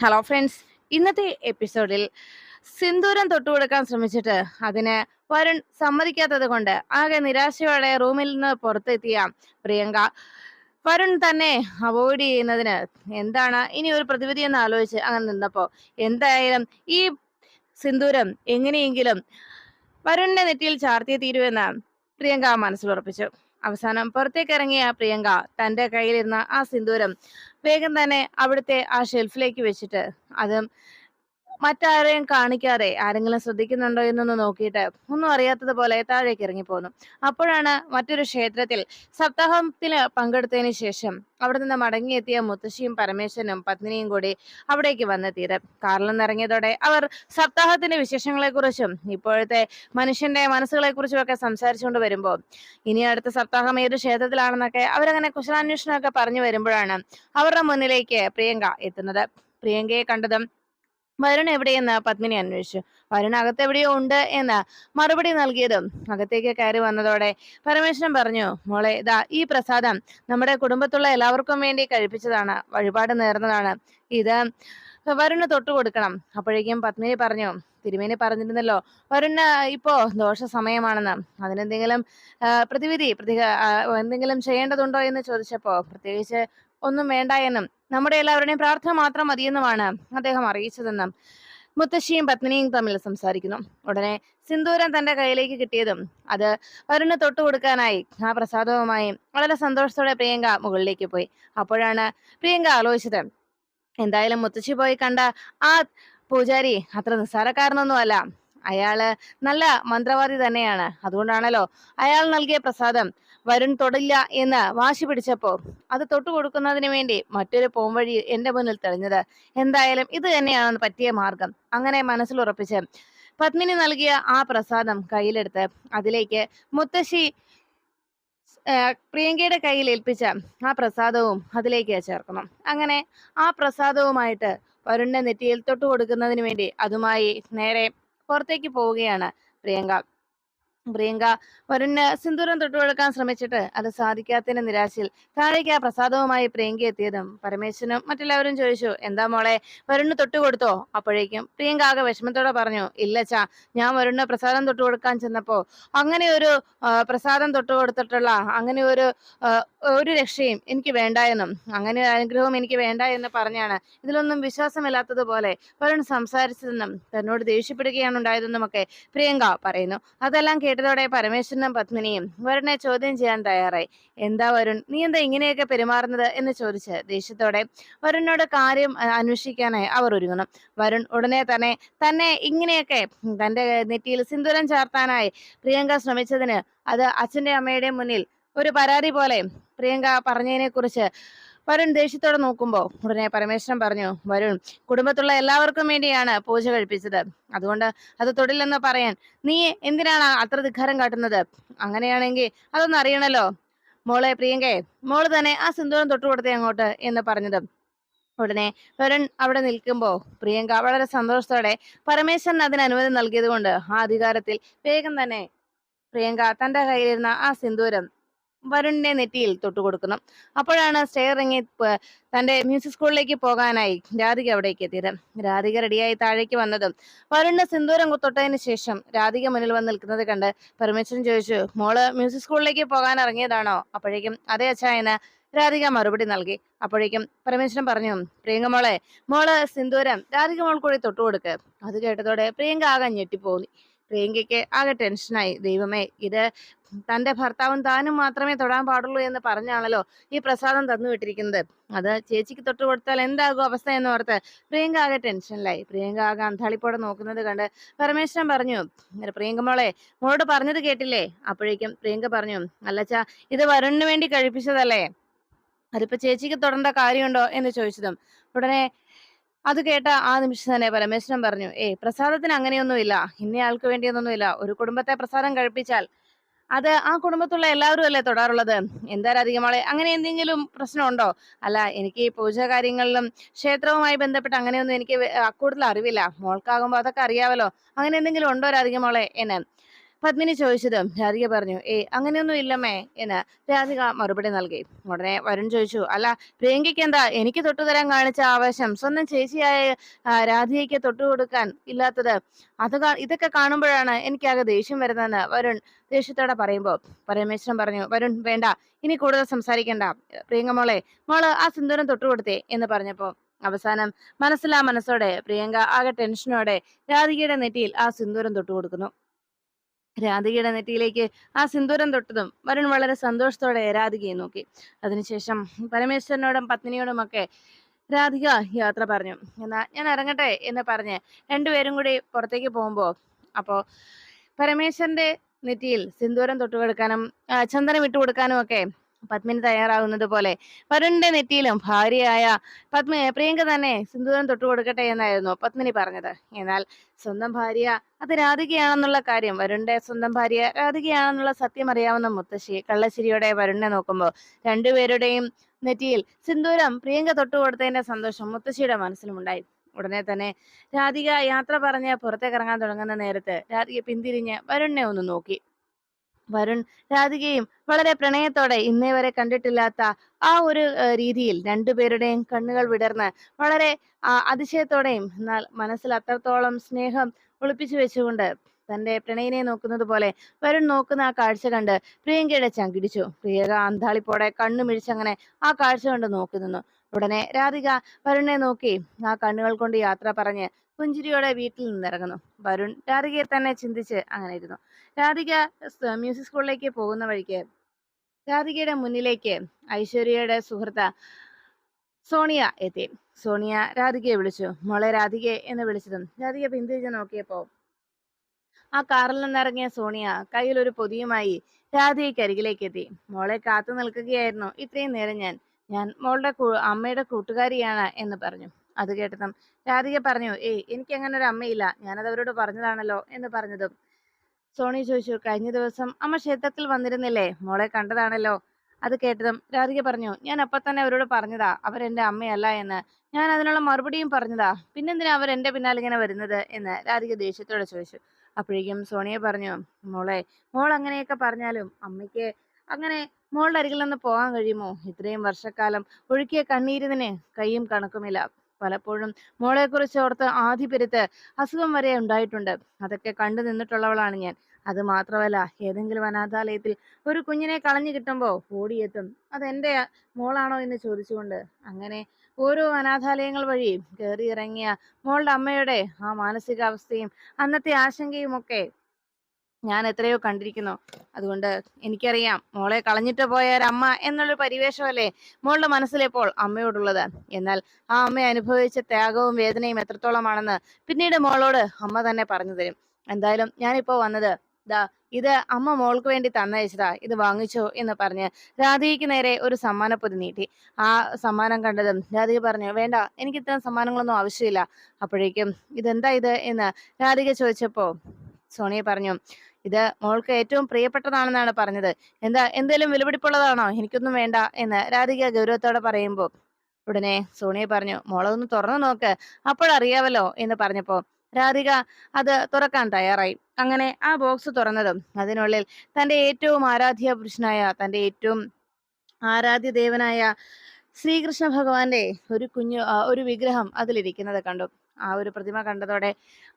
Hello friends ഇന്നത്തെ എപ്പിസോഡിൽ സിന്ദൂരം തൊട്ടു കൊടുക്കാൻ ശ്രമിച്ചിട്ട് അതിന് വരുൺ സമ്മതിക്കാത്തത് കൊണ്ട് ആകെ നിരാശയോടെ റൂമിൽ നിന്ന് പുറത്തെത്തിയ പ്രിയങ്ക. വരുൺ തന്നെ അവോയ്ഡ് ചെയ്യുന്നതിന് എന്താണ് ഇനി ഒരു പ്രതിവിധി എന്ന് ആലോചിച്ച് അങ്ങനെ നിന്നപ്പോ എന്തായാലും ഈ സിന്ദൂരം എങ്ങനെയെങ്കിലും വരുണിന്റെ നെറ്റിയിൽ ചാർത്തിയേ തീരുവെന്ന് പ്രിയങ്ക മനസ്സിലുറപ്പിച്ചു. അവസാനം പുറത്തേക്ക് ഇറങ്ങിയ പ്രിയങ്ക തന്റെ കയ്യിലിരുന്ന ആ സിന്ദൂരം വേഗം തന്നെ അവിടുത്തെ ആ ഷെൽഫിലേക്ക് വെച്ചിട്ട് അത് മറ്റാരെയും കാണിക്കാതെ ആരെങ്കിലും ശ്രദ്ധിക്കുന്നുണ്ടോ എന്നൊന്ന് നോക്കിയിട്ട് ഒന്നും അറിയാത്തതുപോലെ താഴേക്ക് ഇറങ്ങിപ്പോന്നു. അപ്പോഴാണ് മറ്റൊരു ക്ഷേത്രത്തിൽ സപ്താഹത്തിന് പങ്കെടുത്തതിന് ശേഷം അവിടെ നിന്ന് മടങ്ങിയെത്തിയ മുത്തശ്ശിയും പരമേശ്വരനും പത്നിയും കൂടി അവിടേക്ക് വന്നെത്തിയത്. കാറിൽ നിന്നിറങ്ങിയതോടെ അവർ സപ്താഹത്തിന്റെ വിശേഷങ്ങളെക്കുറിച്ചും ഇപ്പോഴത്തെ മനുഷ്യന്റെ മനസ്സുകളെ കുറിച്ചും ഒക്കെ സംസാരിച്ചുകൊണ്ട് വരുമ്പോൾ ഇനി അടുത്ത സപ്താഹം ഏത് ക്ഷേത്രത്തിലാണെന്നൊക്കെ അവരങ്ങനെ കുശലാന്വേഷണമൊക്കെ പറഞ്ഞു വരുമ്പോഴാണ് അവരുടെ മുന്നിലേക്ക് പ്രിയങ്ക എത്തുന്നത്. പ്രിയങ്കയെ കണ്ടതും വരുൺ എവിടെയെന്ന്? പത്മിനി അന്വേഷിച്ചു. വരുൺ അകത്തെവിടെയോ ഉണ്ട് എന്ന്? മറുപടി നൽകിയതും അകത്തേക്ക് കയറി വന്നതോടെ പരമേശ്വരൻ പറഞ്ഞു മോളെ ഇതാ ഈ പ്രസാദം നമ്മുടെ കുടുംബത്തുള്ള എല്ലാവർക്കും വേണ്ടി കഴിപ്പിച്ചതാണ്. വഴിപാട് നേർന്നതാണ്. ഇത് വരുണ് തൊട്ടു കൊടുക്കണം. അപ്പോഴേക്കും പത്മിനി പറഞ്ഞു തിരുമേനി പറഞ്ഞിരുന്നല്ലോ വരുണ് ഇപ്പോ ദോഷ സമയമാണെന്ന് അതിനെന്തെങ്കിലും പ്രതിവിധി പ്രതി എന്തെങ്കിലും ചെയ്യേണ്ടതുണ്ടോ എന്ന് ചോദിച്ചപ്പോ പ്രത്യേകിച്ച് ഒന്നും വേണ്ട എന്നും. നമ്മുടെ എല്ലാവരുടെയും പ്രാർത്ഥന മാത്രം മതിയെന്നുമാണ് അദ്ദേഹം അറിയിച്ചതെന്നും മുത്തശ്ശിയും പത്നിയും തമ്മിൽ സംസാരിക്കുന്നു. ഉടനെ സിന്ദൂരം തന്റെ കയ്യിലേക്ക് കിട്ടിയതും അത് വരുണ് തൊട്ടു കൊടുക്കാനായി ആ പ്രസാദവുമായി വളരെ സന്തോഷത്തോടെ പ്രിയങ്ക മുകളിലേക്ക് പോയി. അപ്പോഴാണ് പ്രിയങ്ക ആലോചിച്ചത് എന്തായാലും മുത്തശ്ശി പോയി കണ്ട ആ പൂജാരി അത്ര നിസ്സാരക്കാരനൊന്നുമല്ല. അയാൾ നല്ല മന്ത്രവാദി തന്നെയാണ്. അതുകൊണ്ടാണല്ലോ അയാൾ നൽകിയ പ്രസാദം. വരുൺ തൊടില്ല എന്ന് വാശി പിടിച്ചപ്പോ അത് തൊട്ടു കൊടുക്കുന്നതിന് വേണ്ടി മറ്റൊരു പോംവഴി എന്റെ മുന്നിൽ തെളിഞ്ഞത്. എന്തായാലും ഇത് തന്നെയാണ് പറ്റിയ മാർഗം. അങ്ങനെ മനസ്സിൽ ഉറപ്പിച്ച് പത്മിനി നൽകിയ ആ പ്രസാദം കയ്യിലെടുത്ത് അതിലേക്ക് മുത്തശ്ശി പ്രിയങ്കയുടെ കയ്യിൽ ഏൽപ്പിച്ച ആ പ്രസാദവും അതിലേക്ക് ചേർക്കണം. അങ്ങനെ ആ പ്രസാദവുമായിട്ട് വരുണിന്റെ നെറ്റിയിൽ തൊട്ടു കൊടുക്കുന്നതിന് വേണ്ടി അതുമായി നേരെ പുറത്തേക്ക് പോവുകയാണ് പ്രിയങ്ക. പ്രിയങ്ക വരുന്ന സിന്ദൂരം തൊട്ടു കൊടുക്കാൻ ശ്രമിച്ചിട്ട് അത് സാധിക്കാത്തതിന്റെ നിരാശയിൽ താഴേക്ക് ആ പ്രസാദവുമായി പ്രിയങ്ക എത്തിയതും പരമേശ്വരനും മറ്റെല്ലാവരും ചോദിച്ചു എന്താ മോളെ വരുണ് തൊട്ടു കൊടുത്തോ? അപ്പോഴേക്കും പ്രിയങ്ക ആകെ വിഷമത്തോടെ പറഞ്ഞു ഇല്ലച്ചാ ഞാൻ വരുണിന് പ്രസാദം തൊട്ടു കൊടുക്കാൻ ചെന്നപ്പോ അങ്ങനെ ഒരു പ്രസാദം തൊട്ടു കൊടുത്തിട്ടുള്ള അങ്ങനെ ഒരു ഒരു രക്ഷയും എനിക്ക് വേണ്ട എന്നും അങ്ങനെ ഒരു അനുഗ്രഹവും എനിക്ക് വേണ്ട എന്ന് പറഞ്ഞാണ് ഇതിലൊന്നും വിശ്വാസമില്ലാത്തതുപോലെ വരുൺ സംസാരിച്ചതെന്നും തന്നോട് ദേഷ്യപ്പെടുകയാണ് ഉണ്ടായതെന്നും ഒക്കെ പ്രിയങ്ക പറയുന്നു. അതെല്ലാം കേട്ടതോടെ പരമേശ്വരനും പത്മിനിയും വരുണെ ചോദ്യം ചെയ്യാൻ തയ്യാറായി. എന്താ വരുൺ നീ എന്താ ഇങ്ങനെയൊക്കെ പെരുമാറുന്നത്? എന്ന് ചോദിച്ച് ദേഷ്യത്തോടെ വരുണിനോട് കാര്യം അന്വേഷിക്കാനായി അവർ ഒരുങ്ങുന്നു. വരുൺ ഉടനെ തന്നെ തന്നെ ഇങ്ങനെയൊക്കെ തന്റെ നെറ്റിയിൽ സിന്ദൂരം ചാർത്താനായി പ്രിയങ്ക ശ്രമിച്ചതിന് അത് അച്ഛന്റെ അമ്മയുടെ മുന്നിൽ ഒരു പരാതി പോലെ പ്രിയങ്ക പറഞ്ഞതിനെ കുറിച്ച് വരുൺ ദേഷ്യത്തോടെ നോക്കുമ്പോൾ ഉടനെ പരമേശ്വരൻ പറഞ്ഞു വരുൺ കുടുംബത്തുള്ള എല്ലാവർക്കും വേണ്ടിയാണ് പൂജ കഴിപ്പിച്ചത്. അതുകൊണ്ട് അത് തൊടില്ലെന്ന് പറയാൻ നീ എന്തിനാണ് അത്ര ധിഖാരം കാട്ടുന്നത്? അങ്ങനെയാണെങ്കിൽ അതൊന്നും അറിയണല്ലോ. മോളെ പ്രിയങ്കയെ മോൾ തന്നെ ആ സിന്ദൂരം തൊട്ടു കൊടുത്തേ അങ്ങോട്ട് എന്ന് പറഞ്ഞത്. ഉടനെ വരുൺ അവിടെ നിൽക്കുമ്പോൾ പ്രിയങ്ക വളരെ സന്തോഷത്തോടെ പരമേശ്വരൻ അതിന് അനുമതി നൽകിയതുകൊണ്ട് ആ അധികാരത്തിൽ വേഗം തന്നെ പ്രിയങ്ക തന്റെ കയ്യിലിരുന്ന ആ സിന്ദൂരം വരുണിന്റെ നെറ്റിയിൽ തൊട്ടു കൊടുക്കുന്നു. അപ്പോഴാണ് സ്റ്റേ ഇറങ്ങി തന്റെ മ്യൂസിക് സ്കൂളിലേക്ക് പോകാനായി രാധിക അവിടേക്ക് എത്തിയത്. രാധിക റെഡിയായി താഴേക്ക് വന്നതും വരുണിന് സിന്ദൂരം തൊട്ടതിന് ശേഷം രാധിക മുന്നിൽ വന്ന് നിൽക്കുന്നത് കണ്ട് പരമേശ്വരൻ ചോദിച്ചു മോൾ മ്യൂസിക് സ്കൂളിലേക്ക് പോകാൻ ഇറങ്ങിയതാണോ? അപ്പോഴേക്കും അതേ അച്ഛായന് രാധിക മറുപടി നൽകി. അപ്പോഴേക്കും പരമേശ്വരൻ പറഞ്ഞു പ്രിയങ്ക മോളെ മോൾ സിന്ദൂരം രാധിക മോൾ കൂടി തൊട്ടുകൊടുക്ക് അത് കേട്ടതോടെ പ്രിയങ്ക ആകെ ഞെട്ടിപ്പോന്നി പ്രിയങ്കയ്ക്ക് ആകെ ടെൻഷനായി. ദൈവമേ ഇത് തന്റെ ഭർത്താവും താനും മാത്രമേ തൊടാൻ പാടുള്ളൂ എന്ന് പറഞ്ഞാണല്ലോ ഈ പ്രസാദം തന്നു വിട്ടിരിക്കുന്നത്. അത് ചേച്ചിക്ക് തൊട്ട് കൊടുത്താൽ എന്താകും അവസ്ഥ എന്ന് ഓർത്ത് പ്രിയങ്ക ആകെ ടെൻഷനിലായി. പ്രിയങ്ക ആകെ അന്താളിപ്പോടെ നോക്കുന്നത് കണ്ട് പരമേശ്വരൻ പറഞ്ഞു പ്രിയങ്ക മോളെ മോളോട് പറഞ്ഞത് കേട്ടില്ലേ? അപ്പോഴേക്കും പ്രിയങ്ക പറഞ്ഞു അല്ലച്ചാ ഇത് വരുണിന് വേണ്ടി കഴിപ്പിച്ചതല്ലേ? അതിപ്പോ ചേച്ചിക്ക് തൊടേണ്ട കാര്യമുണ്ടോ? എന്ന് ചോദിച്ചതും. ഉടനെ അത് കേട്ട ആ നിമിഷം തന്നെ പരമേശ്വരൻ പറഞ്ഞു ഏയ് പ്രസാദത്തിന് അങ്ങനെയൊന്നുമില്ല. ഇന്നയാൾക്ക് വേണ്ടിയൊന്നുമില്ല ഒരു കുടുംബത്തെ പ്രസാദം കഴിപ്പിച്ചാൽ അത് ആ കുടുംബത്തുള്ള എല്ലാവരും അല്ലേ തൊടാറുള്ളത്? എന്താ രാധികമാളെ അങ്ങനെ എന്തെങ്കിലും പ്രശ്നമുണ്ടോ? അല്ല എനിക്ക് ഈ പൂജ കാര്യങ്ങളിലും ക്ഷേത്രവുമായി ബന്ധപ്പെട്ട് അങ്ങനെയൊന്നും എനിക്ക് കൂടുതൽ അറിവില്ല മോൾക്കാകുമ്പോ അതൊക്കെ അറിയാമല്ലോ അങ്ങനെ എന്തെങ്കിലും ഉണ്ടോ രാധികമാളെ? എന്ന്. പത്മിനി ചോദിച്ചതും രാധിക പറഞ്ഞു ഏയ് അങ്ങനെയൊന്നും ഇല്ലമ്മേ എന്ന്. രാധിക മറുപടി നൽകി. ഉടനെ വരുൺ ചോദിച്ചു അല്ല പ്രിയങ്കയ്ക്ക് എന്താ? എനിക്ക് തൊട്ടുതരാൻ കാണിച്ച ആവേശം സ്വന്തം ചേച്ചിയായ രാധികയ്ക്ക് തൊട്ടുകൊടുക്കാൻ ഇല്ലാത്തത്. അത് ഇതൊക്കെ കാണുമ്പോഴാണ് എനിക്കാകെ ദേഷ്യം വരുന്നതെന്ന് വരുൺ ദേഷ്യത്തോടെ പറയുമ്പോ പരമേശ്വരൻ പറഞ്ഞു വരുൺ വേണ്ട ഇനി കൂടുതൽ സംസാരിക്കണ്ട. പ്രിയങ്ക മോളെ മോൾ ആ സിന്ദൂരം തൊട്ടുകൊടുത്തേ എന്ന് പറഞ്ഞപ്പോ അവസാനം മനസ്സിലാ മനസ്സോടെ പ്രിയങ്ക ആകെ ടെൻഷനോടെ രാധികയുടെ നെറ്റിയിൽ ആ സിന്ദൂരം തൊട്ടുകൊടുക്കുന്നു രാധികയുടെ നെറ്റിയിലേക്ക് ആ സിന്ദൂരം തൊട്ടതും വരുൺ വളരെ സന്തോഷത്തോടെ രാധികയെ നോക്കി. അതിനുശേഷം പരമേശ്വരനോടും പത്നിയോടും ഒക്കെ രാധിക യാത്ര പറഞ്ഞു. എന്നാ ഞാൻ ഇറങ്ങട്ടെ എന്ന് പറഞ്ഞ് രണ്ടുപേരും കൂടി പുറത്തേക്ക് പോകുമ്പോൾ അപ്പോൾ പരമേശ്വരന്റെ നെറ്റിയിൽ സിന്ദൂരം തൊട്ടു കൊടുക്കാനും ചന്ദനം ഇട്ടുകൊടുക്കാനും ഒക്കെ പത്മിനി തയ്യാറാകുന്നത് പോലെ. വരുണിന്റെ നെറ്റിയിലും ഭാര്യയായ പത്മി പ്രിയങ്ക തന്നെ സിന്ദൂരം തൊട്ടുകൊടുക്കട്ടെ എന്നായിരുന്നു പത്മിനി പറഞ്ഞത്. എന്നാൽ സ്വന്തം ഭാര്യ അത് രാധികയാണെന്നുള്ള കാര്യം വരുണിന്റെ സ്വന്തം ഭാര്യ രാധികയാണെന്നുള്ള സത്യം അറിയാവുന്ന മുത്തശ്ശി കള്ളശ്ശേരിയോടെ വരുണിനെ നോക്കുമ്പോൾ രണ്ടുപേരുടെയും നെറ്റിയിൽ സിന്ദൂരം പ്രിയങ്ക തൊട്ടുകൊടുത്തതിന്റെ സന്തോഷം മുത്തശ്ശിയുടെ മനസ്സിലുമുണ്ടായി. ഉടനെ തന്നെ രാധിക യാത്ര പറഞ്ഞ് പുറത്തേക്ക് ഇറങ്ങാൻ തുടങ്ങുന്ന നേരത്ത് രാധിക പിന്തിരിഞ്ഞ് വരുണിനെ ഒന്ന് നോക്കി. വരുൺ രാധികയും വളരെ പ്രണയത്തോടെ ഇന്നേ വരെ കണ്ടിട്ടില്ലാത്ത ആ ഒരു രീതിയിൽ രണ്ടുപേരുടെയും കണ്ണുകൾ വിടർന്ന് വളരെ അതിശയത്തോടെയും എന്നാൽ മനസ്സിൽ അത്രത്തോളം സ്നേഹം ഒളിപ്പിച്ചു വെച്ചുകൊണ്ട് തന്റെ പ്രണയിനെ നോക്കുന്നത് പോലെ വരുൺ നോക്കുന്ന ആ കാഴ്ച കണ്ട് പ്രിയങ്കയുടെ ചങ്കിടിച്ചു. പ്രിയക അന്താളിപ്പോടെ കണ്ണു മിഴിച്ചങ്ങനെ ആ കാഴ്ച കണ്ട് നോക്കി നിന്നു. ഉടനെ രാധിക വരുണിനെ നോക്കി. ആ കണ്ണുകൾ കൊണ്ട് യാത്ര പറഞ്ഞ് പുഞ്ചിരിയോടെ വീട്ടിൽ നിന്നിറങ്ങുന്നു. വരുൺ രാധികയെ തന്നെ ചിന്തിച്ച് അങ്ങനെ ഇരുന്നു. രാധിക മ്യൂസിക് സ്കൂളിലേക്ക് പോകുന്ന വഴിക്ക് രാധികയുടെ മുന്നിലേക്ക് ഐശ്വര്യയുടെ സുഹൃത്ത സോണിയ എത്തി. സോണിയ രാധികയെ വിളിച്ചു. മോളെ രാധികയെ എന്ന് വിളിച്ചതും രാധിക പിന്തിരിഞ്ഞ് നോക്കിയപ്പോ ആ കാറിൽ നിന്നിറങ്ങിയ സോണിയ കയ്യിൽ ഒരു പൊതിയുമായി രാധികയ്ക്ക് അരികിലേക്ക് എത്തി. മോളെ കാത്തു നിൽക്കുകയായിരുന്നു. ഇത്രയും നേരം ഞാൻ ഞാൻ മോളുടെ അമ്മയുടെ കൂട്ടുകാരിയാണ് എന്ന് പറഞ്ഞു. അത് കേട്ടതും രാധിക പറഞ്ഞു ഏയ് എനിക്ക് അങ്ങനെ ഒരു അമ്മയില്ല. ഞാനത് അവരോട് പറഞ്ഞതാണല്ലോ എന്ന് പറഞ്ഞതും. സോണി ചോദിച്ചു കഴിഞ്ഞ ദിവസം അമ്മ ക്ഷേത്രത്തിൽ വന്നിരുന്നില്ലേ? മോളെ കണ്ടതാണല്ലോ. അത് കേട്ടതും രാധിക പറഞ്ഞു ഞാൻ അപ്പൊ തന്നെ അവരോട് പറഞ്ഞതാ. അവരെന്റെ അമ്മയല്ല എന്ന്. ഞാൻ അതിനുള്ള മറുപടിയും പറഞ്ഞതാ. പിന്നെന്തിനാ അവർ എന്റെ പിന്നാലെ ഇങ്ങനെ വരുന്നത്? എന്ന് രാധിക ദേഷ്യത്തോടെ ചോദിച്ചു. അപ്പോഴേക്കും സോണിയെ പറഞ്ഞു മോളെ മോൾ അങ്ങനെയൊക്കെ പറഞ്ഞാലും അമ്മയ്ക്ക് അങ്ങനെ മോളുടെ അരികിൽ നിന്ന് പോകാൻ കഴിയുമോ? ഇത്രയും വർഷക്കാലം ഒഴുക്കിയ കണ്ണീരിതിന് കൈയും കണക്കുമില്ല പലപ്പോഴും മോളെക്കുറിച്ച് ഓർത്ത് ആധിപര്യത്ത് അസുഖം വരെ ഉണ്ടായിട്ടുണ്ട്. അതൊക്കെ കണ്ടു നിന്നിട്ടുള്ളവളാണ് ഞാൻ. അത് മാത്രമല്ല ഏതെങ്കിലും അനാഥാലയത്തിൽ ഒരു കുഞ്ഞിനെ കളഞ്ഞു കിട്ടുമ്പോൾ ഓടിയെത്തും. എന്റെ മോളാണോ എന്ന് ചോദിച്ചുകൊണ്ട് അങ്ങനെ ഓരോ അനാഥാലയങ്ങൾ വഴി കയറി ഇറങ്ങിയ മോളുടെ അമ്മയുടെ ആ മാനസികാവസ്ഥയും അന്നത്തെ ആശങ്കയും ഒക്കെ ഞാൻ എത്രയോ കണ്ടിരിക്കുന്നു. അതുകൊണ്ട് എനിക്കറിയാം മോളെ കളഞ്ഞിട്ട് പോയ ഒരമ്മ എന്നുള്ളൊരു പരിവേഷമല്ലേ മോളുടെ മനസ്സിലെപ്പോൾ അമ്മയോടുള്ളത്. എന്നാൽ ആ അമ്മ അനുഭവിച്ച ത്യാഗവും വേദനയും എത്രത്തോളമാണെന്ന് പിന്നീട് മോളോട് അമ്മ തന്നെ പറഞ്ഞു തരും. എന്തായാലും ഞാനിപ്പോ വന്നത് ദാ ഇത് അമ്മ മോൾക്ക് വേണ്ടി തന്നയച്ചതാ ഇത് വാങ്ങിച്ചോ എന്ന് പറഞ്ഞ് രാധികയ്ക്ക് നേരെ ഒരു സമ്മാനപ്പൊതി നീട്ടി. ആ സമ്മാനം കണ്ടതും രാധിക പറഞ്ഞു വേണ്ട എനിക്ക് ഇത്തരം സമ്മാനങ്ങളൊന്നും ആവശ്യമില്ല. അപ്പോഴേക്കും ഇതെന്താ ഇത്? എന്ന് രാധിക ചോദിച്ചപ്പോ സോണിയ പറഞ്ഞു. ഇത് മോൾക്ക് ഏറ്റവും പ്രിയപ്പെട്ടതാണെന്നാണ് പറഞ്ഞത്. എന്താ എന്തേലും വിലപിടിപ്പുള്ളതാണോ? എനിക്കൊന്നും വേണ്ട എന്ന് രാധിക ഗൗരവത്തോടെ പറയുമ്പോ ഉടനെ സോണിയ പറഞ്ഞു മോളൊന്ന് തുറന്നു നോക്ക്. അപ്പോഴറിയാവല്ലോ എന്ന് പറഞ്ഞപ്പോ രാധിക അത് തുറക്കാൻ തയ്യാറായി. അങ്ങനെ ആ ബോക്സ് തുറന്നതും. അതിനുള്ളിൽ തന്റെ ഏറ്റവും ആരാധ്യ പുരുഷനായ തന്റെ ഏറ്റവും ആരാധ്യ ദേവനായ ശ്രീകൃഷ്ണ ഭഗവാന്റെ ഒരു കുഞ്ഞു ഒരു വിഗ്രഹം അതിലിരിക്കുന്നത് കണ്ടു. ആ ഒരു പ്രതിമ കണ്ടതോടെ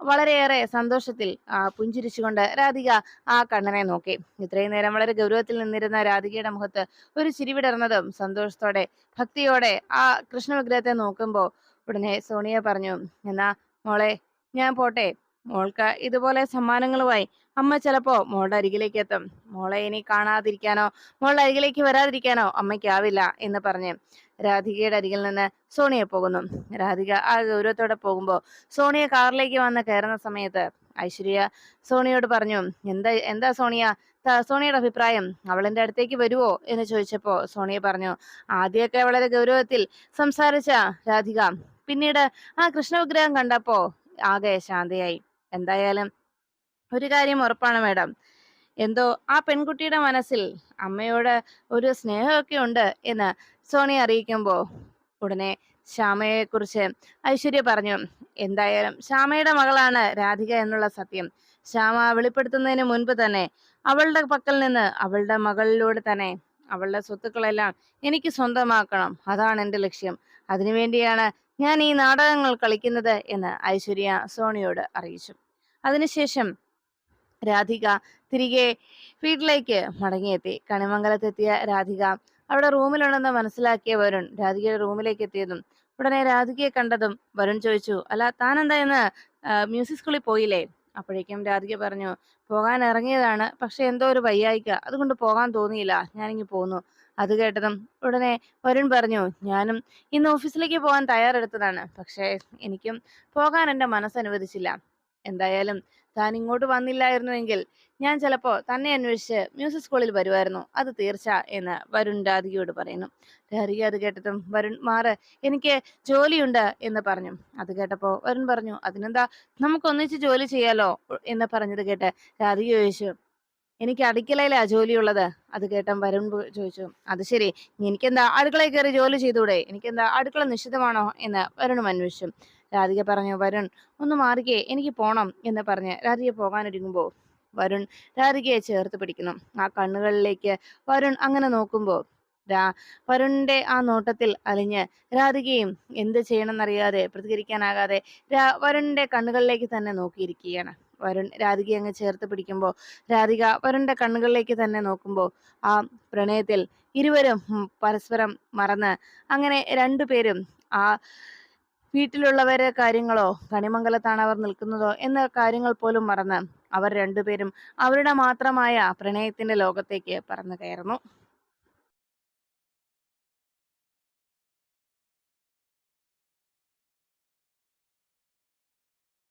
വളരെയേറെ സന്തോഷത്തിൽ പുഞ്ചിരിച്ചുകൊണ്ട് രാധിക ആ കണ്ണനെ നോക്കി. ഇത്രയും നേരം വളരെ ഗൗരവത്തിൽ നിന്നിരുന്ന രാധികയുടെ മുഖത്ത് ഒരു ചിരിവിടർന്നതും സന്തോഷത്തോടെ ഭക്തിയോടെ ആ കൃഷ്ണ വിഗ്രഹത്തെ നോക്കുമ്പോൾ ഉടനെ സോണിയ പറഞ്ഞു എന്നാ മോളെ ഞാൻ പോട്ടെ. മോൾക്ക് ഇതുപോലെ സമ്മാനങ്ങളുമായി അമ്മ ചിലപ്പോ മോളുടെ അരികിലേക്ക് എത്തും. മോളെ ഇനി കാണാതിരിക്കാനോ മോളുടെ അരികിലേക്ക് വരാതിരിക്കാനോ അമ്മയ്ക്കാവില്ല എന്ന് പറഞ്ഞ് രാധികയുടെ അരികിൽ നിന്ന് സോണിയ പോകുന്നു. രാധിക ആ ഗൗരവത്തോടെ പോകുമ്പോ സോണിയ കാറിലേക്ക് വന്ന് കയറുന്ന സമയത്ത് ഐശ്വര്യ സോണിയോട് പറഞ്ഞു എന്താ എന്താ സോണിയ? സോണിയുടെ അഭിപ്രായം അവൾ എന്റെ അടുത്തേക്ക് വരുവോ? എന്ന് ചോദിച്ചപ്പോ സോണിയ പറഞ്ഞു ആദ്യമൊക്കെ വളരെ ഗൗരവത്തിൽ സംസാരിച്ച രാധിക പിന്നീട് ആ കൃഷ്ണവിഗ്രഹം കണ്ടപ്പോ ആകെ ശാന്തയായി. എന്തായാലും ഒരു കാര്യം ഉറപ്പാണ് മാഡം. എന്തോ ആ പെൺകുട്ടിയുടെ മനസ്സിൽ അമ്മയോട് ഒരു സ്നേഹമൊക്കെ ഉണ്ട് എന്ന് സോണി അറിയിക്കുമ്പോ ഉടനെ ശ്യാമയെ കുറിച്ച് ഐശ്വര്യ പറഞ്ഞു എന്തായാലും ശ്യാമയുടെ മകളാണ് രാധിക എന്നുള്ള സത്യം. ശ്യാമ വെളിപ്പെടുത്തുന്നതിന് മുൻപ് തന്നെ അവളുടെ പക്കൽ നിന്ന് അവളുടെ മകളിലൂടെ തന്നെ അവളുടെ സ്വത്തുക്കളെല്ലാം എനിക്ക് സ്വന്തമാക്കണം. അതാണ് എന്റെ ലക്ഷ്യം. അതിനുവേണ്ടിയാണ് ഞാൻ ഈ നാടകങ്ങൾ കളിക്കുന്നത് എന്ന് ഐശ്വര്യ സോണിയോട് അറിയിച്ചു. അതിനുശേഷം രാധിക തിരികെ വീട്ടിലേക്ക് മടങ്ങിയെത്തി. കണിമംഗലത്തെത്തിയ രാധിക അവിടെ റൂമിലുണ്ടെന്ന് മനസ്സിലാക്കിയ വരുൺ രാധികയുടെ റൂമിലേക്ക് എത്തിയതും ഉടനെ രാധികയെ കണ്ടതും വരുൺ ചോദിച്ചു അല്ല താൻ എന്താ ഇന്ന് മ്യൂസിക് സ്കൂളിൽ പോയില്ലേ? അപ്പോഴേക്കും രാധിക പറഞ്ഞു പോകാൻ ഇറങ്ങിയതാണ് പക്ഷെ എന്തോ ഒരു വയ്യായിക്ക അതുകൊണ്ട് പോകാൻ തോന്നിയില്ല ഞാനിങ്ങി പോന്നു. അത് കേട്ടതും ഉടനെ വരുൺ പറഞ്ഞു ഞാനും ഇന്ന് ഓഫീസിലേക്ക് പോകാൻ തയ്യാറെടുത്തതാണ്. പക്ഷേ എനിക്കും പോകാൻ എന്റെ മനസ്സനുവദിച്ചില്ല. എന്തായാലും താൻ ഇങ്ങോട്ട് വന്നില്ലായിരുന്നുവെങ്കിൽ ഞാൻ ചിലപ്പോൾ തന്നെ അന്വേഷിച്ച് മ്യൂസിക് സ്കൂളിൽ വരുമായിരുന്നു അത് തീർച്ച എന്ന് വരുൺ രാധികയോട് പറയുന്നു. രാധിക അത് കേട്ടതും വരുൺ മാറ് എനിക്ക് ജോലിയുണ്ട് എന്ന് പറഞ്ഞു. അത് കേട്ടപ്പോൾ വരുൺ പറഞ്ഞു അതിനെന്താ? നമുക്ക് ഒന്നിച്ച് ജോലി ചെയ്യാലോ? എന്ന് പറഞ്ഞത് കേട്ട് രാധിക ചോദിച്ചു എനിക്ക് അടുക്കളയിലാ ജോലിയുള്ളത്. അത് കേട്ട വരുൺ ചോദിച്ചു. അത് ശരി. എനിക്കെന്താ അടുക്കളയിൽ കയറി ജോലി ചെയ്തൂടെ എനിക്കെന്താ അടുക്കള നിശ്ചിതമാണോ എന്ന് വരുണും അന്വേഷിച്ചു. രാധിക പറഞ്ഞു വരുൺ ഒന്ന് മാറിക്കേ. എനിക്ക് പോണം എന്ന് പറഞ്ഞ് രാധിക പോകാനൊരുങ്ങുമ്പോൾ വരുൺ രാധികയെ ചേർത്ത് പിടിക്കുന്നു. ആ കണ്ണുകളിലേക്ക് വരുൺ അങ്ങനെ നോക്കുമ്പോൾ രാ വരുണിന്റെ ആ നോട്ടത്തിൽ അലിഞ്ഞ് രാധികയും എന്ത് ചെയ്യണമെന്നറിയാതെ പ്രതികരിക്കാനാകാതെ രാ വരുണിന്റെ കണ്ണുകളിലേക്ക് തന്നെ നോക്കിയിരിക്കുകയാണ്. വരുൺ രാധികയെ അങ്ങ് ചേർത്ത് പിടിക്കുമ്പോൾ രാധിക വരുണിന്റെ കണ്ണുകളിലേക്ക് തന്നെ നോക്കുമ്പോൾ ആ പ്രണയത്തിൽ ഇരുവരും പരസ്പരം മറന്ന് അങ്ങനെ രണ്ടുപേരും ആ വീട്ടിലുള്ളവരെ കാര്യങ്ങളോ കണിമംഗലത്താണ് അവർ നിൽക്കുന്നതോ എന്ന കാര്യങ്ങൾ പോലും മറന്ന് അവർ രണ്ടുപേരും അവരുടെ മാത്രമായ പ്രണയത്തിന്റെ ലോകത്തേക്ക് പറന്നു കയറുന്നു.